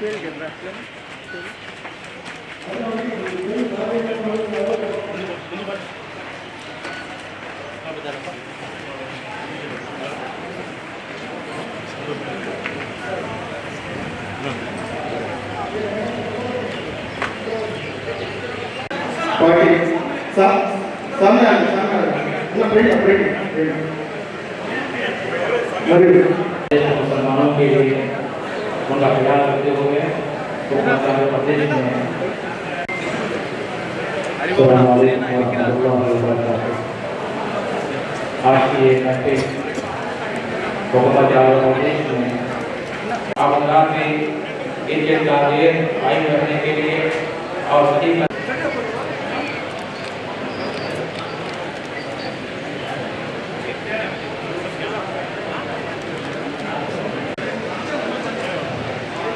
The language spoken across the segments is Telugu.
ஓகே சார் சாமி சாமி प्रेम प्रेम मुसलमानों के लिए उनका ख्याल रखते हुए प्रदेश में आज की प्रदेश में आवाम में इंडियन का कायम करने के लिए और सही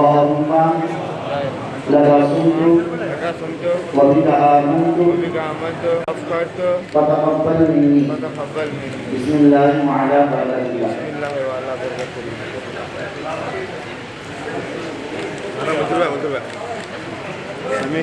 اللهم لك صمت وبك آمنت أفكرت فتقبل مني بسم الله وعلى بركة الله بسم الله وعلى بركة الله أنا متبع متبع سمي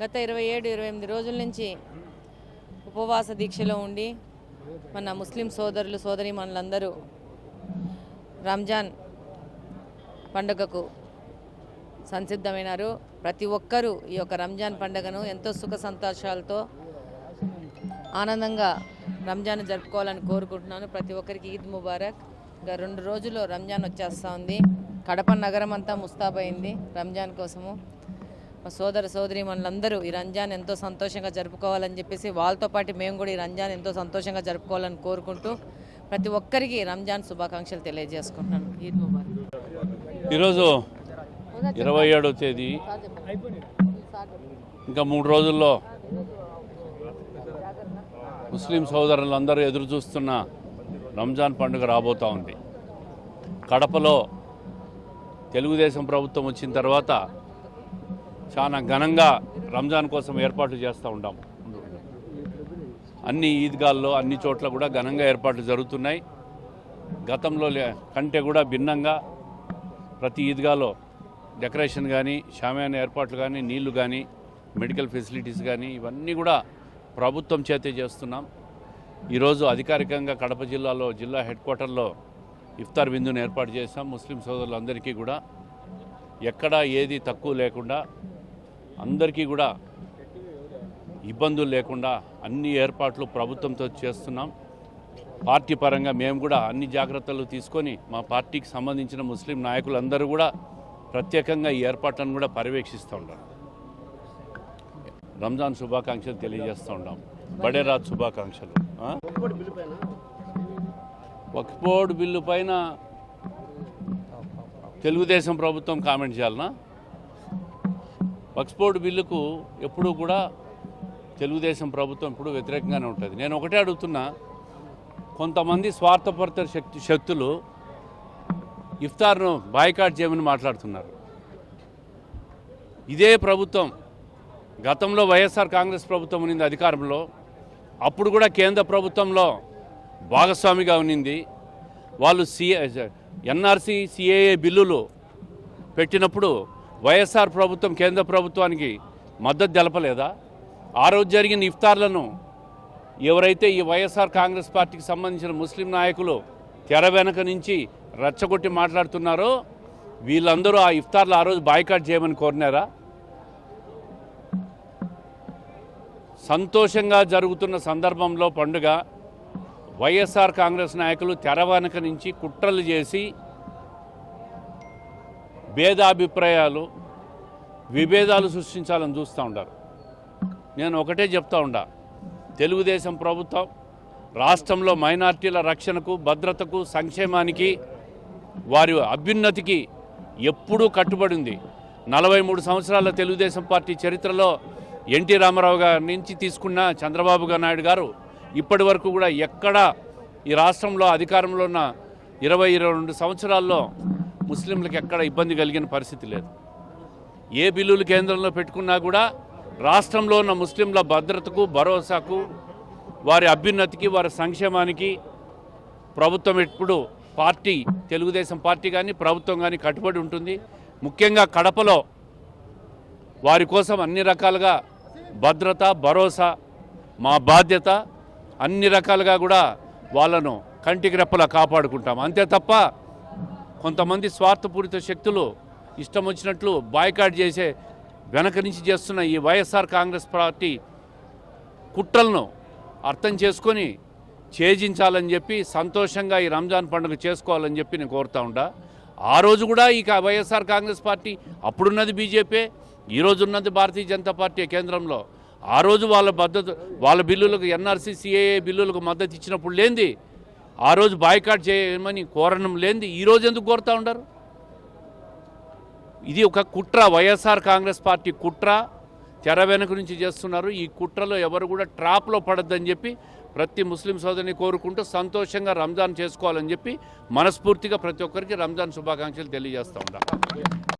గత ఇరవై ఏడు ఇరవై ఎనిమిది రోజుల నుంచి ఉపవాస దీక్షలో ఉండి మన ముస్లిం సోదరులు సోదరి మనలందరూ రంజాన్ పండుగకు సంసిద్ధమైనారు. ప్రతి ఒక్కరూ ఈ యొక్క రంజాన్ పండుగను ఎంతో సుఖ సంతోషాలతో ఆనందంగా రంజాన్ జరుపుకోవాలని కోరుకుంటున్నాను. ప్రతి ఒక్కరికి ఈద్ ముబారక్. ఇంకా రెండు రోజుల్లో రంజాన్ వచ్చేస్తూ ఉంది. కడప నగరం అంతా ముస్తాబైంది రంజాన్ కోసము. మా సోదర సోదరి మనందరూ ఈ రంజాన్ ఎంతో సంతోషంగా జరుపుకోవాలని చెప్పేసి వాళ్ళతో పాటు మేము కూడా ఈ రంజాన్ ఎంతో సంతోషంగా జరుపుకోవాలని కోరుకుంటూ ప్రతి ఒక్కరికి రంజాన్ శుభాకాంక్షలు తెలియజేసుకుంటున్నాను. ఈద్ ముబారక్. ఈరోజు ఇరవై ఏడవ తేదీ. ఇంకా మూడు రోజుల్లో ముస్లిం సోదరులందరూ ఎదురు చూస్తున్న రంజాన్ పండుగ రాబోతూ ఉంది. కడపలో తెలుగుదేశం ప్రభుత్వం వచ్చిన తర్వాత చాలా ఘనంగా రంజాన్ కోసం ఏర్పాట్లు చేస్తూ ఉంటాం అన్ని ఈద్గాల్లో అన్ని చోట్ల కూడా ఘనంగా ఏర్పాట్లు జరుగుతున్నాయి. గతంలో లే- కంటే కూడా భిన్నంగా ప్రతి ఈద్గాలో డెకరేషన్ కానీ షామయాన ఏర్పాట్లు కానీ నీళ్ళు కానీ మెడికల్ ఫెసిలిటీస్ కానీ ఇవన్నీ కూడా ప్రభుత్వం చేతే చేస్తున్నాం. ఈరోజు అధికారికంగా కడప జిల్లాలో జిల్లా హెడ్ క్వార్టర్లో ఇఫ్తార్ విందును ఏర్పాటు చేశాం. ముస్లిం సోదరులందరికీ కూడా ఎక్కడా ఏది తక్కువ లేకుండా అందరికీ కూడా ఇబ్బందులు లేకుండా అన్ని ఏర్పాట్లు ప్రభుత్వంతో చేస్తున్నాం. పార్టీ పరంగా మేము కూడా అన్ని జాగ్రత్తలు తీసుకొని మా పార్టీకి సంబంధించిన ముస్లిం నాయకులందరూ కూడా ప్రత్యేకంగా ఈ ఏర్పాట్లను కూడా పర్యవేక్షిస్తూ ఉంటాం రంజాన్ శుభాకాంక్షలు తెలియజేస్తూ ఉంటాం బడేరాజ్ శుభాకాంక్షలు. వక్ఫ్ బోర్డు బిల్లు పైన తెలుగుదేశం ప్రభుత్వం కామెంట్ చేయాలనా? వక్ఫ్ బోర్డు బిల్లుకు ఎప్పుడూ కూడా తెలుగుదేశం ప్రభుత్వం ఎప్పుడు వ్యతిరేకంగానే ఉంటుంది. నేను ఒకటే అడుగుతున్నా కొంతమంది స్వార్థపరిత శక్తి శక్తులు ఇఫ్తార్ను బాయ్కాట్ చేయమని మాట్లాడుతున్నారు. ఇదే ప్రభుత్వం గతంలో వైఎస్ఆర్ కాంగ్రెస్ ప్రభుత్వం ఉన్నింది అధికారంలో అప్పుడు కూడా కేంద్ర ప్రభుత్వంలో భాగస్వామిగా ఉన్నింది. వాళ్ళు సిఏ ఎన్ఆర్సీ సిఏఏ బిల్లులు పెట్టినప్పుడు వైఎస్ఆర్ ప్రభుత్వం కేంద్ర ప్రభుత్వానికి మద్దతు తెలపలేదా? ఆ రోజు జరిగిన ఇఫ్తార్లను ఎవరైతే ఈ వైఎస్ఆర్ కాంగ్రెస్ పార్టీకి సంబంధించిన ముస్లిం నాయకులు తెర వెనక నుంచి రచ్చగొట్టి మాట్లాడుతున్నారో వీళ్ళందరూ ఆ ఇఫ్తార్లు ఆ రోజు బాయ్కాట్ చేయమని కోరినారా? సంతోషంగా జరుగుతున్న సందర్భంలో పండుగ వైఎస్ఆర్ కాంగ్రెస్ నాయకులు తెర వెనక నుంచి కుట్రలు చేసి భేదాభిప్రాయాలు విభేదాలు సృష్టించాలని చూస్తూ ఉంటారు నేను ఒకటే చెప్తా ఉండా. తెలుగుదేశం ప్రభుత్వం రాష్ట్రంలో మైనార్టీల రక్షణకు భద్రతకు సంక్షేమానికి వారి అభ్యున్నతికి ఎప్పుడూ కట్టుబడి ఉంది. నలభై మూడు సంవత్సరాల తెలుగుదేశం పార్టీ చరిత్రలో ఎన్టీ రామారావు గారి నుంచి తీసుకున్న చంద్రబాబు గారు నాయుడు గారు ఇప్పటి వరకు కూడా ఎక్కడా ఈ రాష్ట్రంలో అధికారంలో ఉన్న ఇరవై ఇరవై రెండు సంవత్సరాల్లో ముస్లింలకు ఎక్కడ ఇబ్బంది కలిగిన పరిస్థితి లేదు. ఏ బిల్లులు కేంద్రంలో పెట్టుకున్నా కూడా రాష్ట్రంలో ఉన్న ముస్లింల భద్రతకు భరోసాకు వారి అభ్యున్నతికి వారి సంక్షేమానికి ప్రభుత్వం ఎప్పుడు పార్టీ తెలుగుదేశం పార్టీ కానీ ప్రభుత్వం కానీ కట్టుబడి ఉంటుంది. ముఖ్యంగా కడపలో వారి కోసం అన్ని రకాలుగా భద్రత భరోసా మా బాధ్యత అన్ని రకాలుగా కూడా వాళ్ళను కంటికి రెప్పలా కాపాడుకుంటాం. అంతే తప్ప కొంతమంది స్వార్థపూరిత శక్తులు ఇష్టం వచ్చినట్లు బాయ్కాట్ చేసే వెనక నుంచి చేస్తున్న ఈ వైఎస్ఆర్ కాంగ్రెస్ పార్టీ కుట్రలను అర్థం చేసుకొని ఛేజించాలని చెప్పి సంతోషంగా ఈ రంజాన్ పండుగ చేసుకోవాలని చెప్పి నేను కోరుతా ఉండా. ఆ రోజు కూడా ఈ వైఎస్ఆర్ కాంగ్రెస్ పార్టీ అప్పుడున్నది బీజేపీ ఈ ఉన్నది భారతీయ జనతా పార్టీ కేంద్రంలో. ఆ రోజు వాళ్ళ మద్దతు వాళ్ళ బిల్లులకు ఎన్ఆర్సీ సిఏఏ బిల్లులకు మద్దతు ఇచ్చినప్పుడు లేనిది ఆ రోజు బాయ్కాట్ చేయమని కోరడం లేనిది ఈరోజు ఎందుకు కోరుతా ఉండరు? ఇది ఒక కుట్ర వైఎస్ఆర్ కాంగ్రెస్ పార్టీ కుట్ర. తెర వెనుక నుంచి చేస్తున్నారు. ఈ కుట్రలో ఎవరు కూడా ట్రాప్లో పడద్దని చెప్పి ప్రతి ముస్లిం సోదరిని కోరుకుంటూ సంతోషంగా రంజాన్ చేసుకోవాలని చెప్పి మనస్ఫూర్తిగా ప్రతి ఒక్కరికి రంజాన్ శుభాకాంక్షలు తెలియజేస్తూ ఉంటాం